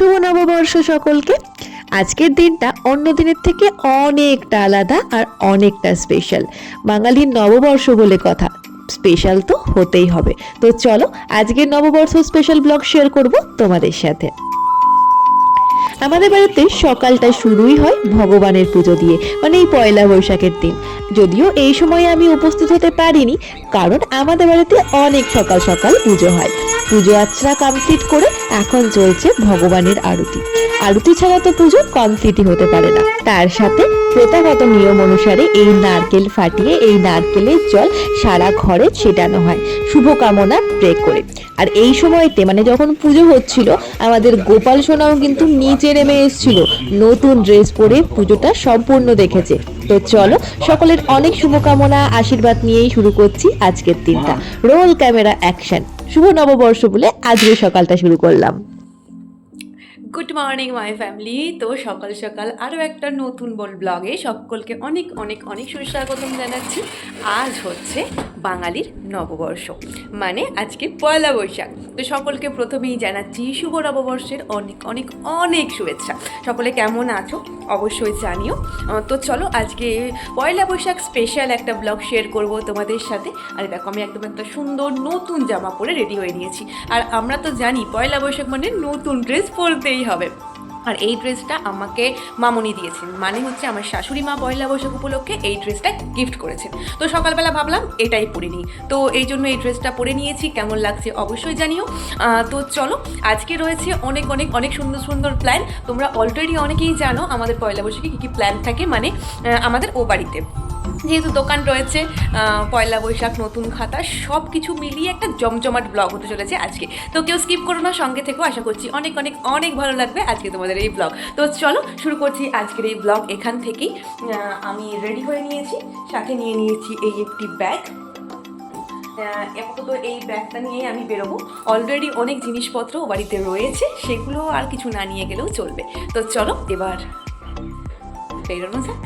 শুভ নববর্ষ সকলকে। আজকের দিনটা অন্য দিনের থেকে অনেকটা আলাদা আর অনেকটা স্পেশাল বাঙালির নববর্ষ বলে কথা স্পেশাল তো হতেই হবে। তো চলো, আজকের নববর্ষ স্পেশাল ব্লগ শেয়ার করব তোমাদের সাথে। আমাদের বাড়িতে সকালটা শুরুই হয় ভগবানের পুজো দিয়ে মানে এই পয়লা বৈশাখের দিন। যদিও এই সময়ে আমি উপস্থিত হতে পারিনি, কারণ আমাদের বাড়িতে অনেক সকাল সকাল পুজো হয়। পুজো আচ্ছা কমপ্লিট করে এখন চলছে ভগবানের আরতি। আরতি ছাড়া তো পুজো কমপ্লিটই হতে পারে না। তার সাথে প্রথাগত নিয়ম অনুসারে এই নারকেল ফাটিয়ে, এই নারকেলের জল সারা ঘরে ছেটানো হয়। শুভকামনা প্রে করে। আর এই সময়তে মানে যখন পুজো হচ্ছিল, আমাদের গোপাল সোনাও কিন্তু নিচে নেমে এসেছিল। নতুন ড্রেস পরে পুজোটা সম্পূর্ণ দেখেছে। তো চলো, সকলের অনেক শুভকামনা, আশীর্বাদ নিয়েই শুরু করছি আজকের দিনটা। রোল ক্যামেরা অ্যাকশন শুভ নববর্ষ বলে আজকে সকালটা শুরু করলাম। গুড মর্নিং মাই ফ্যামিলি তো সকাল সকাল আরও একটা নতুন বল ব্লগে সকলকে অনেক অনেক অনেক সুস্বাগতম জানাচ্ছি। আজ হচ্ছে বাঙালির নববর্ষ মানে আজকে পয়লা বৈশাখ। তো সকলকে প্রথমেই জানাচ্ছি শুভ নববর্ষের অনেক অনেক অনেক শুভেচ্ছা। সকলে কেমন আছো? অবশ্যই জানিও। তো চলো আজকে পয়লা বৈশাখ স্পেশাল একটা ব্লগ শেয়ার করব তোমাদের সাথে। আর দেখো, আমি একদম একটা সুন্দর নতুন জামা পরে রেডি হয়ে নিয়েছি। আর আমরা তো জানি, পয়লা বৈশাখ মানে নতুন ড্রেস পরতেই হবে। আর এই ড্রেসটা আমাকে মামনি দিয়েছেন। মানে হচ্ছে আমার শাশুড়ি মা পয়লা বৈশাখ উপলক্ষে এই ড্রেসটা গিফট করেছেন। তো সকালবেলা ভাবলাম এটাই পরে নিই। তো এই জন্য এই ড্রেসটা পরে নিয়েছি। কেমন লাগছে অবশ্যই জানিও। তো চলো, আজকে রয়েছে অনেক অনেক অনেক সুন্দর সুন্দর প্ল্যান তোমরা অলরেডি অনেকেই জানো আমাদের পয়লা বৈশাখে কী কী প্ল্যান থাকে। মানে আমাদের ও বাড়িতে। যেহেতু দোকান রয়েছে পয়লা বৈশাখ, নতুন খাতা সব কিছু মিলিয়ে একটা জমজমাট ব্লগ হতে চলেছে আজকে। তো কেউ স্কিপ করো না, সঙ্গে থেকেও আশা করছি অনেক অনেক অনেক ভালো লাগবে আজকে তোমাদের এই ব্লগ। তো চলো, শুরু করছি আজকের এই ব্লগ এখান থেকেই। আমি রেডি হয়ে নিয়েছি, সাথে নিয়ে নিয়েছি এই একটি ব্যাগ আপাতত এই ব্যাগটা নিয়ে আমি বেরোবো। অলরেডি অনেক জিনিসপত্র বাড়িতে রয়েছে, সেগুলো আর কিছু না নিয়ে গেলেও চলবে। তো চলো, এবার বেরোনো যাক।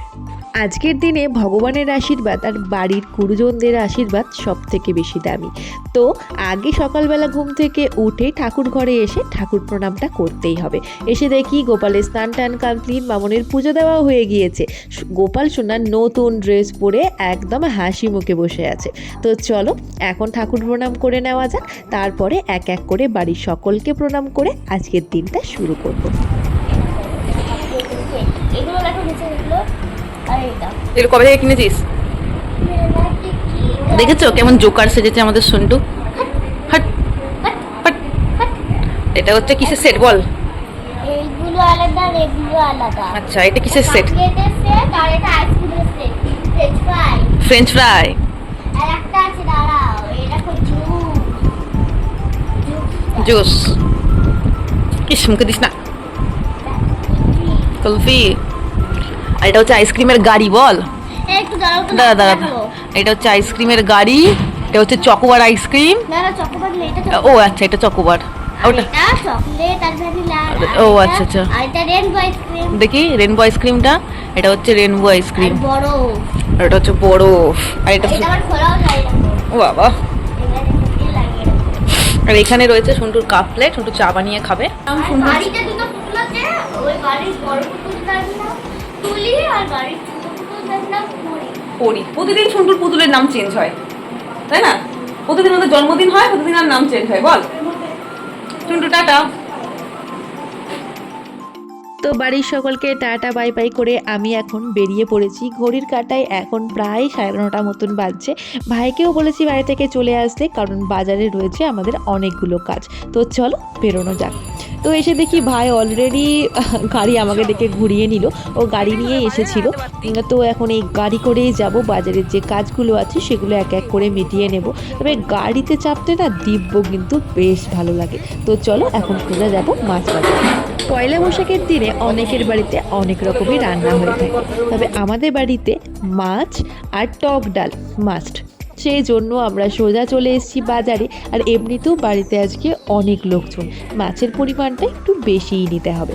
আজকের দিনে ভগবানের আশীর্বাদ আর বাড়ির গুরুজনদের আশীর্বাদ সব থেকে বেশি দামি। তো আগে সকালবেলা ঘুম থেকে উঠে ঠাকুর ঘরে এসে ঠাকুর প্রণামটা করতেই হবে। এসে দেখি গোপালের স্নান টান কমপ্লিট, মামনের পুজো দেওয়া হয়ে গিয়েছে। গোপাল সোনার নতুন ড্রেস পরে একদম হাসি মুখে বসে আছে। তো চলো এখন ঠাকুর প্রণাম করে নেওয়া যাক, তারপরে এক এক করে বাড়ির সকলকে প্রণাম করে আজকের দিনটা শুরু করব। এটা কবে থেকে কিনেছিস? দেখেছ কেমন জোকার সেজেছে আমাদের সন্টু? হাট হাট এটা হচ্ছে কিসের সেট বল? এইগুলো আলাদা এগুলো আলাদা। আচ্ছা এটা কিসের সেট আর এটা আইসক্রিমের set French fry French fry আর একটা আছে দাঁড়াও এই জুস জুস ইস মুখে দিস না। কুলফি আর এটা হচ্ছে আইসক্রিমের গাড়ি বল। দাঁড়া দাঁড়া। এটা হচ্ছে আইসক্রিমের গাড়ি এটা হচ্ছে চকোবার আইসক্রিম ও আচ্ছা এটা চকোবার ও, আচ্ছা, আচ্ছা। দেখি রেনবো আইসক্রিমটা এটা হচ্ছে রেনবো আইসক্রিম এটা হচ্ছে বরফ আর এটা ও বাবা। আর এখানে রয়েছে সন্টুর কাপ প্লেট সন্টু চা বানিয়ে খাবে। আর তুলি আর বাড়ির নাম পরি প্রতিদিন সন্টুর পুতুলের নাম চেঞ্জ হয়। তাই না? প্রতিদিন ওদের জন্মদিন হয় প্রতিদিন আর নাম চেঞ্জ হয়। বল। টাটা। তো বাড়ির সকলকে টাটা বাই বাই করে আমি এখন বেরিয়ে পড়েছি। ঘড়ির কাটায় এখন প্রায় সাড়ে নটা মতন বাজছে। ভাইকেও বলেছি বাড়ি থেকে চলে আসতে কারণ বাজারে রয়েছে আমাদের অনেকগুলো কাজ। তো চলো বেরোনো যাক। তো এসে দেখি ভাই অলরেডি গাড়ি আমাকে দেখে ঘুরিয়ে নিল। ও গাড়ি নিয়ে এসেছিল। তো এখন এই গাড়ি করেই যাব, বাজারের যে কাজগুলো আছে সেগুলো এক এক করে মিটিয়ে নেব। তবে গাড়িতে চাপতে না দিব্য কিন্তু বেশ ভালো লাগে। তো চলো এখন খোঁজা যাব মাছ বাজার। পয়লা বৈশাখের দিনে অনেকের বাড়িতে অনেক রকমই রান্না হয়ে থাকে। তবে আমাদের বাড়িতে মাছ আর টক ডাল মাস্ট সেই জন্য আমরা সোজা চলে এসেছি বাজারে। আর এমনিতেও বাড়িতে আজকে অনেক লোকজন। মাছের পরিমাণটা একটু বেশিই নিতে হবে।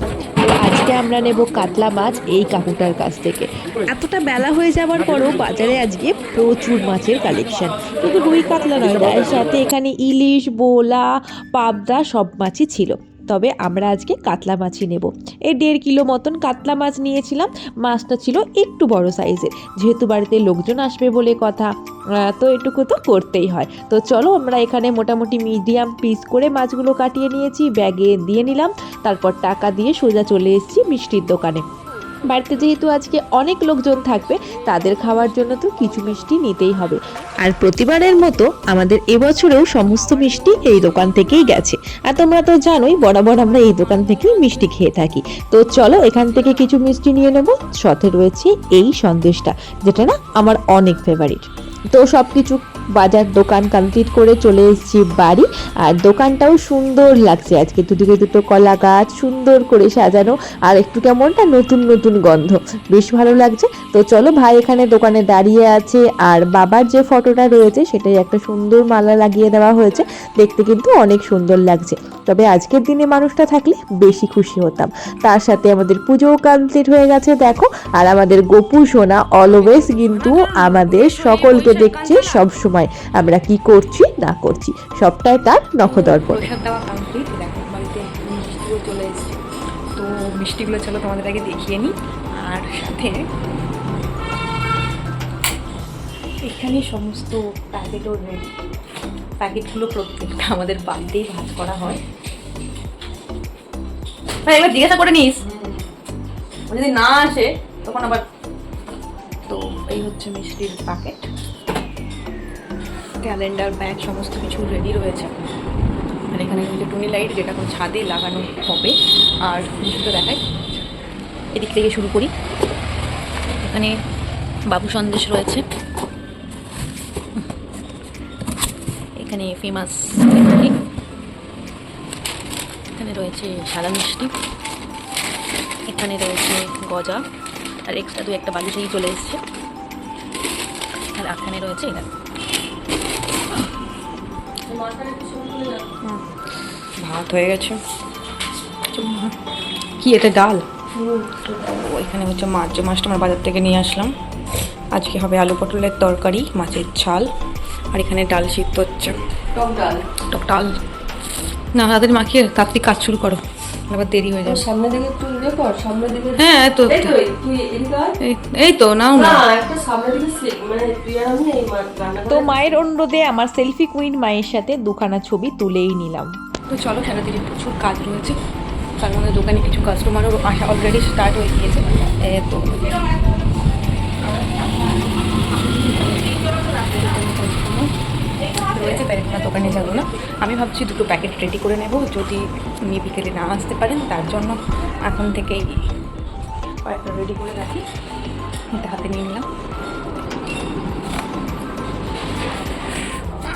আজকে আমরা নেব কাতলা মাছ এই কাকুটার কাছ থেকে। এতটা বেলা হয়ে যাওয়ার পরও বাজারে আজকে প্রচুর মাছের কালেকশন কিন্তু রুই কাতলা নয়, তার সাথে এখানে ইলিশ, বোলা, পাবদা সব মাছই ছিল। তবে আমরা আজকে কাতলা মাছই নেব। এই দেড় কিলো মতন কাতলা মাছ নিয়েছিলাম। মাছটা ছিল একটু বড় সাইজের। যেহেতু বাড়িতে লোকজন আসবে বলে কথা তো এটুকু তো করতেই হয়। তো চলো আমরা এখানে মোটামুটি মিডিয়াম পিস করে মাছগুলো কাটিয়ে নিয়েছি। ব্যাগে দিয়ে নিলাম। তারপর টাকা দিয়ে সোজা চলে এসেছি মিষ্টির দোকানে। বাড়িতে যেহেতু আজকে অনেক লোকজন থাকবে, তাদের খাওয়ার জন্য তো কিছু মিষ্টি নিতেই হবে। আর প্রতিবারের মতো আমাদের এবছরেও সমস্ত মিষ্টি এই দোকান থেকেই গেছে। আর তোমরা তো জানোই, বরাবর আমরা এই দোকান থেকেই মিষ্টি খেয়ে থাকি। তো চলো, এখান থেকে কিছু মিষ্টি নিয়ে নেব। সাথে রয়েছে এই সন্দেশটা, যেটা না আমার অনেক ফেভারিট তো সব কিছু বাজার দোকান কমপ্লিট করে চলে এসেছি বাড়ি। আর দোকানটাও সুন্দর লাগছে। আজকে দুদিকে দুটো কলা গাছ, সুন্দর করে সাজানো। আর একটু কেমনটা নতুন নতুন গন্ধ। বেশ ভালো লাগছে। তো চলো ভাই এখানে দোকানে দাঁড়িয়ে আছে। আর বাবার যে ফটোটা রয়েছে, সেটাই একটা সুন্দর মালা লাগিয়ে দেওয়া হয়েছে। দেখতে কিন্তু অনেক সুন্দর লাগছে। তবে আজকের দিনে মানুষটা থাকলে বেশি খুশি হতাম। তার সাথে আমাদের পুজোও কমপ্লিট হয়ে গেছে, দেখো। আর আমাদের গোপু সোনা অলওয়েজ কিন্তু আমাদের সকলকে দেখছে সব সময় আমরা কি করছি, না করছি, সবটাই তার নখদর্পণ। মিষ্টিগুলো চলো তোমাদের আগে দেখিয়ে নিই। আর সাথে এখানে সমস্ত প্যাকেটও রেডি প্যাকেটগুলো প্রত্যেকটা আমাদের বাড়িতেই ভাজ করা হয়। হ্যাঁ এবার জিজ্ঞাসা করে নিস। যদি না আসে, তখন আবার তো এই হচ্ছে মিষ্টির প্যাকেট ক্যালেন্ডার ব্যাগ সমস্ত কিছু রেডি রয়েছে। আর এখানে রয়েছে টুনি লাইট যেটা এখন ছাদে লাগানো হবে। আর মিষ্টিটা দেখাই। এদিক থেকে শুরু করি। এখানে বাবু সন্দেশ রয়েছে। এখানে ফেমাস এখানে রয়েছে সাদা মিষ্টি এখানে রয়েছে গজা আর এক্সট্রা দু একটা বালুশাহী চলে এসছে। আর এখানে রয়েছে এটা ভাত হয়ে গেছে। কি এটা ডাল? এখানে হচ্ছে মাছ। মাছটা আমরা বাজার থেকে নিয়ে আসলাম। আজকে হবে আলু পটলের তরকারি মাছের ঝাল আর এখানে ডাল সিদ্ধ হচ্ছে। টক ডাল। টক ডাল। না তাড়াতাড়ি মাখিয়ে তাড়াতাড়ি কাজ শুরু করো। আবার দেরি হয়ে যাবে। সামনে দিকে একটু ইয়ে কর সামনে দিকে হ্যাঁ তো। এই তো এই, তুই এদিকে এই- এই তো নাও না। একটা সামনে দিকে মানে তুই আর আমি এই তো মায়ের অনুরোধে আমার সেলফি কুইন মায়ের সাথে দুখানা ছবি তুলেই নিলাম। তো চলো খেলা দিকে প্রচুর কাজ রয়েছে। তার মধ্যে দোকানে কিছু কাস্টমারও আসা অলরেডি স্টার্ট হয়ে গিয়েছে। তো রয়েছে, তাই না দোকানে যাব না। আমি ভাবছি দুটো প্যাকেট রেডি করে নেব, যদি উনি বিকেলে না আসতে পারেন, তার জন্য এখন থেকেই কয়েকটা রেডি করে রাখি। এটা হাতে নিয়ে নিলাম।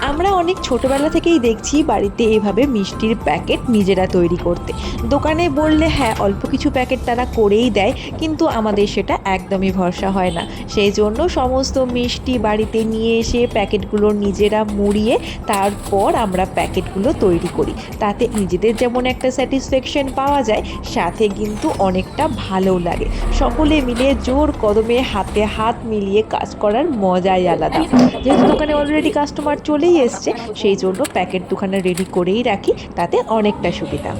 আমরা অনেক ছোটবেলা থেকেই দেখছি বাড়িতে এভাবে মিষ্টির প্যাকেট নিজেরা তৈরি করতে। দোকানে বললে হ্যাঁ অল্প কিছু প্যাকেট তারা করেই দেয়, কিন্তু আমাদের সেটা একদমই ভরসা হয় না। সেই জন্য সমস্ত মিষ্টি বাড়িতে নিয়ে এসে প্যাকেটগুলো নিজেরা মুড়িয়ে তারপর আমরা প্যাকেটগুলো তৈরি করি। তাতে নিজেদের যেমন একটা স্যাটিসফ্যাকশন পাওয়া যায়, সাথে কিন্তু অনেকটা ভালোও লাগে। সকলে মিলে জোর কদমে হাতে হাত মিলিয়ে কাজ করার মজাই আলাদা। যেহেতু দোকানে অলরেডি কাস্টমার চলেই এসছে। সেই জন্য প্যাকেট দুখানা রেডি করেই রাখি তাতে অনেকটা সুবিধা।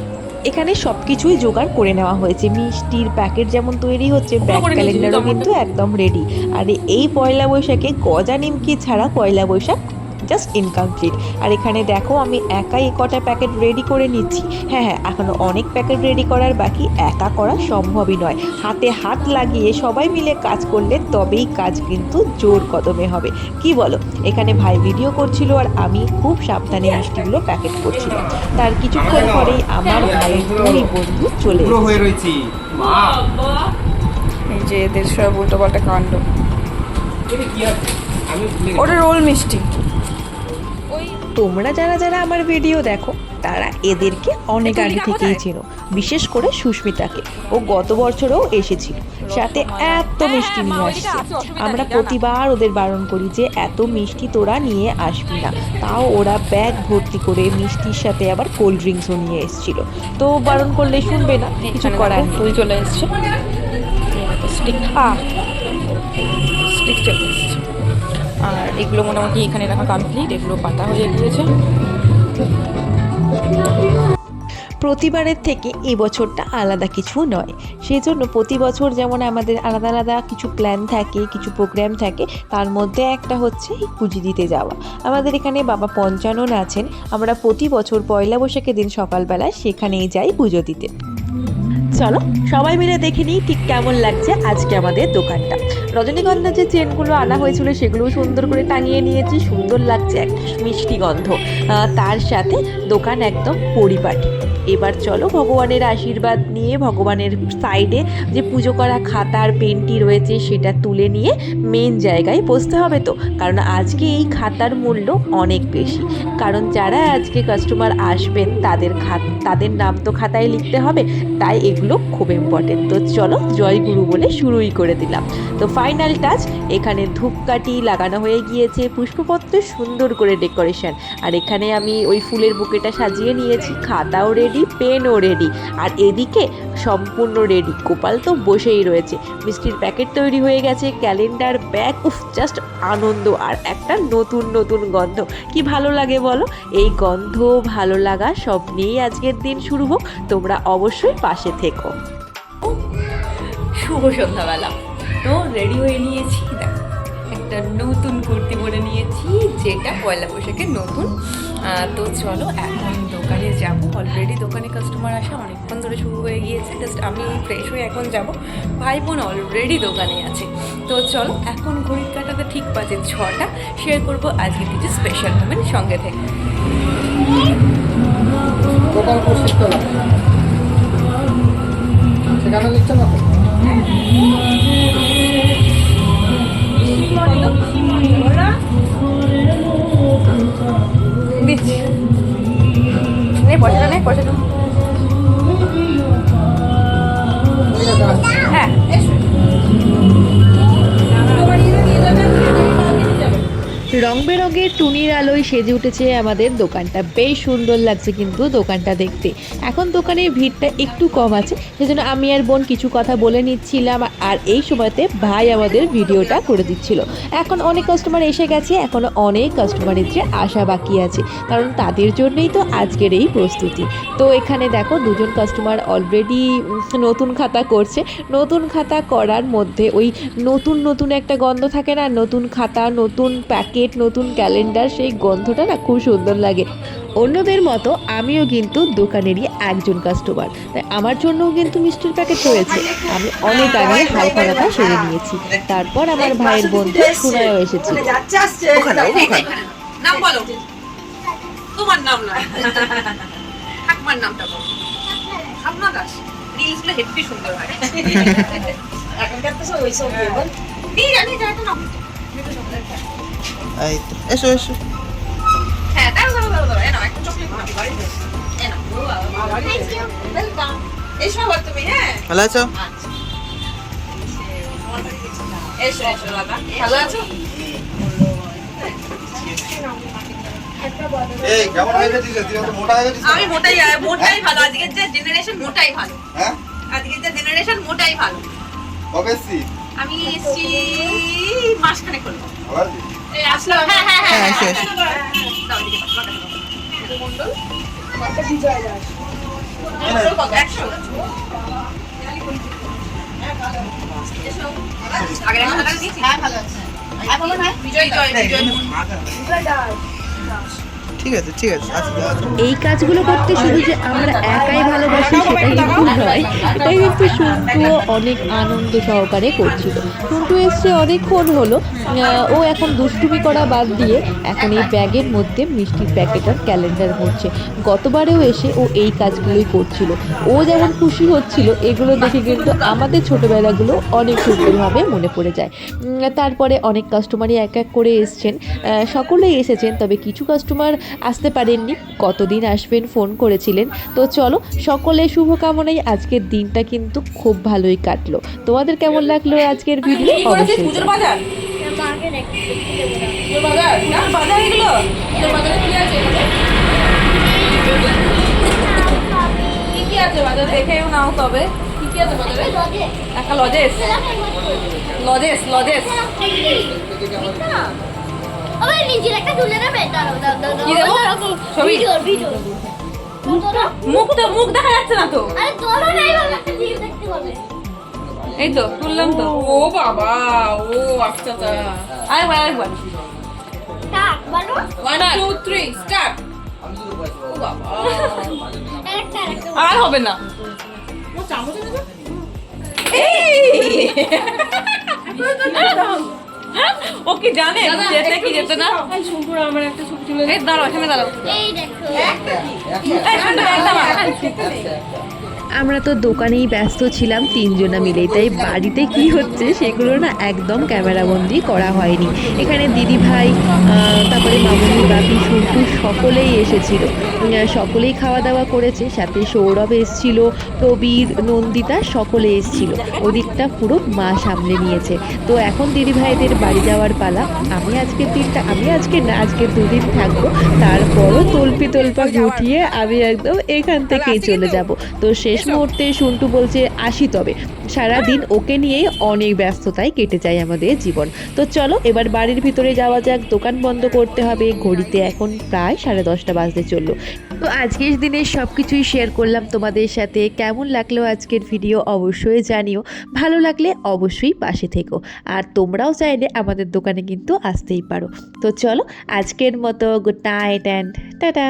এখানে সব কিছুই জোগাড় করে নেওয়া হয়েছে। মিষ্টির প্যাকেট যেমন তৈরি হচ্ছে ব্যাগ ক্যালেন্ডারও কিন্তু একদম রেডি আর এই পয়লা বৈশাখে গজা নিমকি ছাড়া পয়লা বৈশাখ জাস্ট ইনকমপ্লিট আর এখানে দেখো আমি একাই কটা প্যাকেট রেডি করে নিচ্ছি। হ্যাঁ হ্যাঁ এখনও অনেক প্যাকেট রেডি করার বাকি একা করা সম্ভবই নয়। হাতে হাত লাগিয়ে সবাই মিলে কাজ করলে তবেই কাজ কিন্তু জোর কদমে হবে। কি বলো? এখানে ভাই ভিডিও করছিল আর আমি খুব সাবধানে মিষ্টিগুলো প্যাকেট করছিলাম। তার কিছুক্ষণ পরেই আমার ভাইয়ের দুই বন্ধু চলে হয়ে রয়েছি। এই যে এদের সব উল্টো পাল্টা কাণ্ড। এটা কি আছে? আমি ভুলে গেছি। ওটা রোল মিষ্টি। তোমরা যারা যারা আমার ভিডিও দেখো তারা এদেরকে অনেক আগে থেকেই চেনো। বিশেষ করে সুস্মিতাকে। ও গত বছরও এসেছিল। সাথে এত মিষ্টি নিয়ে আসছে। আমরা প্রতিবার ওদের বারণ করি যে এত মিষ্টি তোরা নিয়ে আসবি না। তাও ওরা ব্যাগ ভর্তি করে মিষ্টির সাথে আবার কোল্ড ড্রিঙ্কসও নিয়ে এসেছিল। তো বারণ করলে শুনবে না কিছু করার ফুল চলে এসছে। স্টিক আর এগুলো মোটামুটি এখানে রাখা কমপ্লিট এগুলো পাতা হয়ে গিয়েছে প্রতিবারের থেকে এবছরটা আলাদা কিছু নয়। সেই জন্য প্রতি বছর যেমন আমাদের আলাদা আলাদা কিছু প্ল্যান থাকে, কিছু প্রোগ্রাম থাকে, তার মধ্যে একটা হচ্ছে পুজো দিতে যাওয়া। আমাদের এখানে বাবা পঞ্চানন আছেন। আমরা প্রতি বছর পয়লা বৈশাখের দিন সকালবেলায় সেখানেই যাই পুজো দিতে। চলো, সবাই মিলে দেখে নিই ঠিক কেমন লাগছে আজকে আমাদের দোকানটা। রজনীগন্ধা যে চেনগুলো আনা হয়েছিল সেগুলো সুন্দর করে টাঙিয়ে নিয়েছি, সুন্দর লাগছে একটা মিষ্টি গন্ধ। তার সাথে দোকান একদম পরিপাটি। এবার চলো ভগবানের আশীর্বাদ নিয়ে, ভগবানের সাইডে যে পুজো করা খাতার পেনটি রয়েছে সেটা তুলে নিয়ে মেন জায়গায় বসতে হবে তো। কারণ আজকে এই খাতার মূল্য অনেক বেশি। কারণ যারা আজকে কাস্টমার আসবেন, তাদের খাত তাদের নাম তো খাতায় লিখতে হবে, তাই এগুলো খুব ইম্পর্টেন্ট তো চলো জয় গুরু বলে শুরুই করে দিলাম। তো ফাইনাল টাচ এখানে ধূপকাঠি লাগানো হয়ে গিয়েছে, পুষ্পপত্র সুন্দর করে ডেকোরেশন আর এখানে আমি ওই ফুলের বুকেটা সাজিয়ে নিয়েছি, খাতাও রেডি পেনও রেডি আর এদিকে সম্পূর্ণ রেডি গোপাল তো বসেই রয়েছে। মিষ্টির প্যাকেট তৈরি হয়ে গেছে ক্যালেন্ডার ব্যাগ উফ জাস্ট আনন্দ। আর একটা নতুন নতুন গন্ধ। কি ভালো লাগে বলো? এই গন্ধ ভালো লাগা সব নিয়েই আজকের দিন শুরু হোক। তোমরা অবশ্যই পাশে থেকো শুভ সন্ধ্যাবেলা। তো রেডি হয়ে নিয়েছি, দেখো, একটা নতুন কুর্তি পরে নিয়েছি, যেটা পয়লা বৈশাখের নতুন। তো চলো, এখন দোকানে যাব। অলরেডি দোকানে কাস্টমার আসা অনেকক্ষণ ধরে শুরু হয়ে গিয়েছে। জাস্ট আমি ফ্রেশ হয়ে এখন যাব। ভাই বোন অলরেডি দোকানে আছে। তো চলো, এখন ঘড়ির কাটাতে ঠিক বাজে ছটা। শেয়ার করব আজকে কিছু স্পেশাল মোমেন্ট সঙ্গে থেকে। দোকান প্রস্তুত করা সেখানে লিখছে না তো দিচ্ছি নে পয়সাটা নেই পয়সাটা। রং বেরঙের টুনির আলোয় সেজে উঠেছে আমাদের দোকানটা। বেশ সুন্দর লাগছে কিন্তু দোকানটা দেখতে। এখন দোকানের ভিড়টা একটু কম আছে, সেজন্য আমি আর বোন কিছু কথা বলে নিচ্ছিলাম আর এই সময়তে ভাই আমাদের ভিডিওটা করে দিচ্ছিল। এখন অনেক কাস্টমার এসে গেছে এখনও অনেক কাস্টমারের যে আশা বাকি আছে, কারণ তাদের জন্যই তো আজকের এই প্রস্তুতি। তো এখানে দেখো, দুজন কাস্টমার অলরেডি নতুন খাতা করছে। নতুন খাতা করার মধ্যে ওই নতুন নতুন একটা গন্ধ থাকে না? নতুন খাতা, নতুন প্যাকেট নতুন ক্যালেন্ডার সেই গন্ধটা না খুব সুন্দর লাগে। অন্যদের মতো আমিও কিন্তু দোকানেরই একজন কাস্টমার তাই আমার জন্যও কিন্তু মিষ্টির প্যাকেট রয়েছে। আমি অনেক আগে হালকা রাখা সেরে নিয়েছি। তারপর আমার ভাইয়ের বন্ধু সুনায়ও এসেছে। নাম বলো। তোমার নাম না। ঠাকুমার নামটা বলো। ঠাকুমা দাস। রিলসগুলো হেভি সুন্দর হয়। এখনকার তো সব ওইসব ঠিক আছে যাই তো নাম। এই তো এসো এসো হ্যাঁ দাঁড়াও দাঁড়াও দাঁড়াও দাঁড়াও। এ নাও একটা চকলেট খাবি বাড়িতে। এ নাও। ওয়েলকাম এসো আবার তুমি হ্যাঁ? ভালো আছো? এসো এসো দাদা ভালো আছো? হয়ে হয়ে আমি মোটাই মোটাই ভালো। আজকের যে জেনারেশন মোটাই ভালো। হ্যাঁ? আজকের যে জেনারেশন মোটাই ভালো। কবে আমি এসছি মাসখানে করব হ্যাঁ হ্যাঁ হ্যাঁ। হ্যাঁ। একটা টাকা দিয়েছি? বিজয় জয় বিজয়। ঠিক আছে ঠিক আছে আচ্ছা এই কাজগুলো করতে শুধু যে আমরা একাই ভালোবাসি সেটা কিন্তু নয় এটা কিন্তু সন্টুও অনেক আনন্দ সহকারে করছিল। সন্টু এসছে অনেকক্ষণ হলো ও এখন দুষ্টুমি করা বাদ দিয়ে এখন এই ব্যাগের মধ্যে মিষ্টির প্যাকেট আর ক্যালেন্ডার ভরছে। গতবারেও এসে ও এই কাজগুলোই করছিল। ও যেমন খুশি হচ্ছিল এগুলো দেখে কিন্তু আমাদের ছোটোবেলাগুলো অনেক সুন্দরভাবে মনে পড়ে যায়। তারপরে অনেক কাস্টমারই এক এক করে এসছেন। সকলেই এসেছেন তবে কিছু কাস্টমার আসতে পারেননি। কতদিন আসবেন ফোন করেছিলেন। তো চলো সকলে শুভকামনায় আজকের দিনটা কিন্তু খুব ভালোই কাটলো। তোমাদের কেমন লাগল আজকের ভিডিও অবশ্যই। পুজোর বাজার? মাকে দেখতে দেবো না বাজার এগুলো। বাজারে কি আছে? কি কি আছে বাজারে? দেখেও নাও তবে। কি কি আছে বাজারে? একটা লজেস। লজেস লজেস। আবার নিজের একটা তুলে নেবে দাঁড়াও দাঁড়াও কি দেবো? ভিডিও ভিডিও মুখ তো মুখ দেখা যাচ্ছে না তো। আরে ধরো না এইভাবে একটা জিনিস দেখতে পাবে এই তো তুললাম তো। ও বাবা ও আচ্ছা আচ্ছা। আরেকবার আরেকবার। টাক বানো। One two three start. ও বাবা। আর হবে না। ও চামচ এনে দাও। ও কি জানে? যেতে কি যেতে না? আমার একটা ছবি তুলে এই দাঁড়াও এখানে দাঁড়াও। এই দেখো। একটা কি? একটা একদম আমরা তো দোকানেই ব্যস্ত ছিলাম তিনজনা মিলেই। তাই বাড়িতে কি হচ্ছে সেগুলো না একদম ক্যামেরাবন্দি করা হয়নি। এখানে দিদি ভাই তারপরে মামনি, বাপি সন্টু সকলেই এসেছিল। সকলেই খাওয়া দাওয়া করেছে, সাথে সৌরভ এসেছিল, প্রবীর, নন্দিতা সকলে এসেছিল। ওদিকটা পুরো মা সামলে নিয়েছে। তো এখন দিদি ভাইদের বাড়ি যাওয়ার পালা। আমি আজকে দিনটা, আমি আজকে না আজকে দুদিন থাকব। তারপরও তল্পি তল্পা গুটিয়ে আমি একদম এখান থেকেই চলে যাব। তো শেষ মুহূর্তে সন্টু বলছে আসি তবে। সারাদিন ওকে নিয়েই অনেক ব্যস্ততায় কেটে যায় আমাদের জীবন। তো চলো এবার বাড়ির ভিতরে যাওয়া যাক দোকান বন্ধ করতে হবে। ঘড়িতে এখন প্রায় সাড়ে দশটা বাজতে চলল। তো আজকের দিনে সব কিছুই শেয়ার করলাম তোমাদের সাথে। কেমন লাগল আজকের ভিডিও অবশ্যই জানিও। ভালো লাগলে অবশ্যই পাশে থেকো। আর তোমরাও চাইলে আমাদের দোকানে কিন্তু আসতেই পারো। তো চলো আজকের মতো গুড নাইট অ্যান্ড টাটা